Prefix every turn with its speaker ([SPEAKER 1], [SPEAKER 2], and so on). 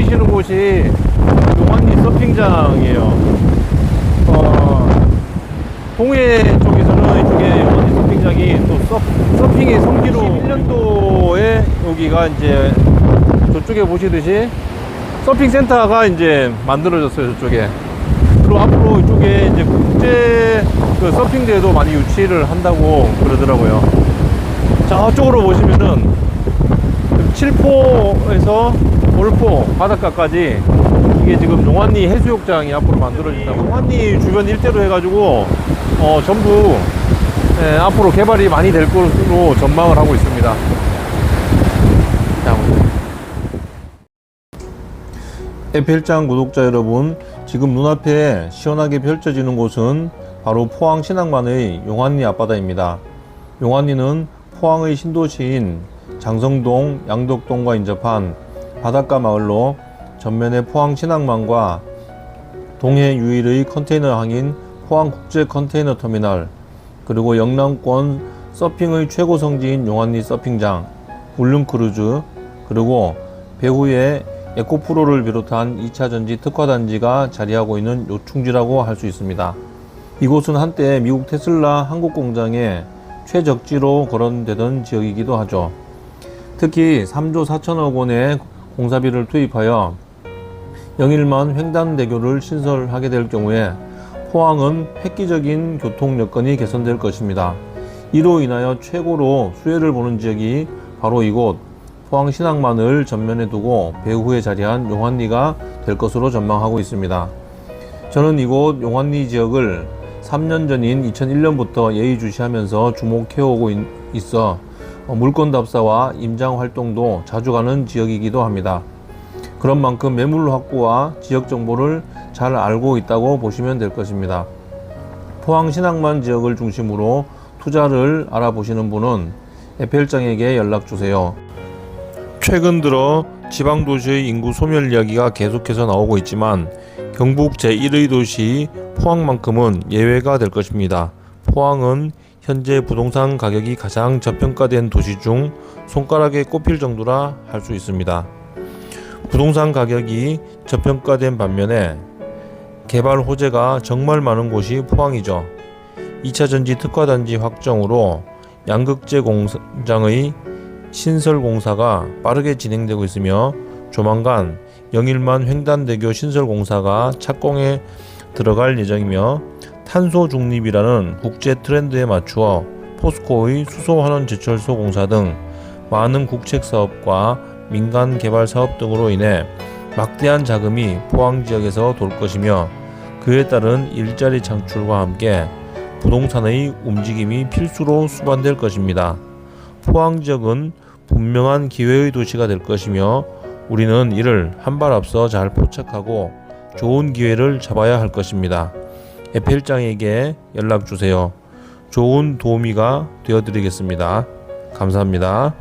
[SPEAKER 1] 보이시는 곳이 용환리 서핑장이에요. 어, 동해 쪽에서는 이쪽에 용환리 서핑장이 또 서, 서핑의 성지로 1년도에 여기가 이제 저쪽에 보시듯이 서핑 센터가 이제 만들어졌어요 저쪽에. 그리고 앞으로 이쪽에 이제 국제 그 서핑 대회도 많이 유치를 한다고 그러더라고요. 저쪽으로 보시면은 7포에서 올포 바닷가까지 이게 지금 용환리 해수욕장이 앞으로 만들어진다. 용환리 주변 일대로 해가지고 어, 전부 예, 앞으로 개발이 많이 될 것으로 전망을 하고 있습니다. 자, 에펠장 구독자 여러분, 지금 눈앞에 시원하게 펼쳐지는 곳은 바로 포항 신항만의 용환리 앞바다입니다. 용환리는 포항의 신도시인 장성동, 양덕동과 인접한 바닷가 마을로 전면에 포항 신항만과 동해 유일의 컨테이너 항인 포항 국제 컨테이너 터미널, 그리고 영남권 서핑의 최고 성지인 용환리 서핑장, 울릉크루즈, 그리고 배후에 에코프로를 비롯한 2차 전지 특화단지가 자리하고 있는 요충지라고 할 수 있습니다. 이곳은 한때 미국 테슬라 한국 공장의 최적지로 거론되던 지역이기도 하죠. 특히 3조 4천억 원의 공사비를 투입하여 영일만 횡단대교를 신설하게 될 경우에 포항은 획기적인 교통 여건이 개선될 것입니다. 이로 인하여 최고로 수혜를 보는 지역이 바로 이곳 포항 신항만을 전면에 두고 배후에 자리한 용환리가 될 것으로 전망하고 있습니다. 저는 이곳 용환리 지역을 3년 전인 2001년부터 예의주시하면서 주목해오고 있- 있어 어, 물건 답사와 임장 활동도 자주 가는 지역이기도 합니다. 그런 만큼 매물 확보와 지역 정보를 잘 알고 있다고 보시면 될 것입니다. 포항 신항만 지역을 중심으로 투자를 알아보시는 분은 에펠장에게 연락 주세요. 최근 들어 지방 도시의 인구 소멸 이야기가 계속해서 나오고 있지만 경북 제1의 도시 포항만큼은 예외가 될 것입니다. 포항은 현재 부동산 가격이 가장 저평가된 도시 중 손가락에 꼽힐 정도라 할 수 있습니다. 부동산 가격이 저평가된 반면에 개발 호재가 정말 많은 곳이 포항이죠. 2차 전지 특화단지 확정으로 양극재 공장의 신설 공사가 빠르게 진행되고 있으며 조만간 영일만 횡단대교 신설 공사가 착공에 들어갈 예정이며 탄소 중립이라는 국제 트렌드에 맞추어 포스코의 수소 환원 제철소 공사 등 많은 국책 사업과 민간 개발 사업 등으로 인해 막대한 자금이 포항 지역에서 돌 것이며 그에 따른 일자리 창출과 함께 부동산의 움직임이 필수로 수반될 것입니다. 포항 지역은 분명한 기회의 도시가 될 것이며 우리는 이를 한 발 앞서 잘 포착하고 좋은 기회를 잡아야 할 것입니다. 에펠장에게 연락 주세요. 좋은 도우미가 되어 드리겠습니다. 감사합니다.